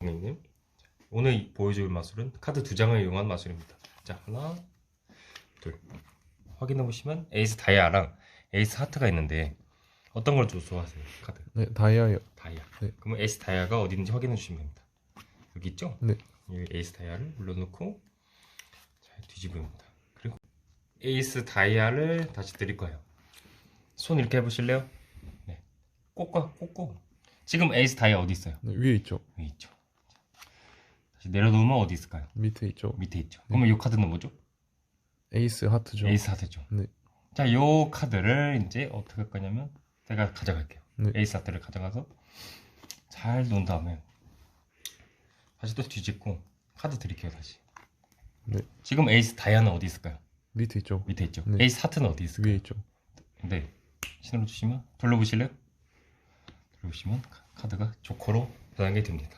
고객님 오늘 보여줄 마술은 카드 두 장을 이용한 마술입니다. 자 하나 둘 확인해 보시면 에이스 다이아랑 에이스 하트가 있는데 어떤 걸 좋아하세요 카드 네, 다이아요. 다이아. 네. 그러면 에이스 다이아가 어디 있는지 확인해 주시면 됩니다. 여기 있죠? 네. 이 에이스 다이아를 눌러놓고 잘 뒤집습니다. 그리고 에이스 다이아를 다시 드릴 거예요. 손 이렇게 해보실래요? 네. 꽂고 꽂고. 지금 에이스 다이아 어디 있어요? 네, 위에 있죠. 여기 있죠. 내려놓으면 어디 있을까요? 밑에 있죠. 밑에 있죠. 그러면 이 카드는 뭐죠? 에이스 하트죠. 에이스 하트죠. 네. 자, 요 카드를 이제 어떻게 할 거냐면 제가 가져갈게요. 네. 에이스 하트를 가져가서 잘 놓은 다음에 다시 또 뒤집고 카드 드릴게요 다시. 네. 지금 에이스 다이아는 어디 있을까요? 밑에 있죠. 밑에 있죠. 네. 에이스 하트는 어디 있을까요? 위에 있죠. 네. 신호를 주시면 돌려보실래요? 돌려보시면 카- 카드가 조커로 변하게 됩니다.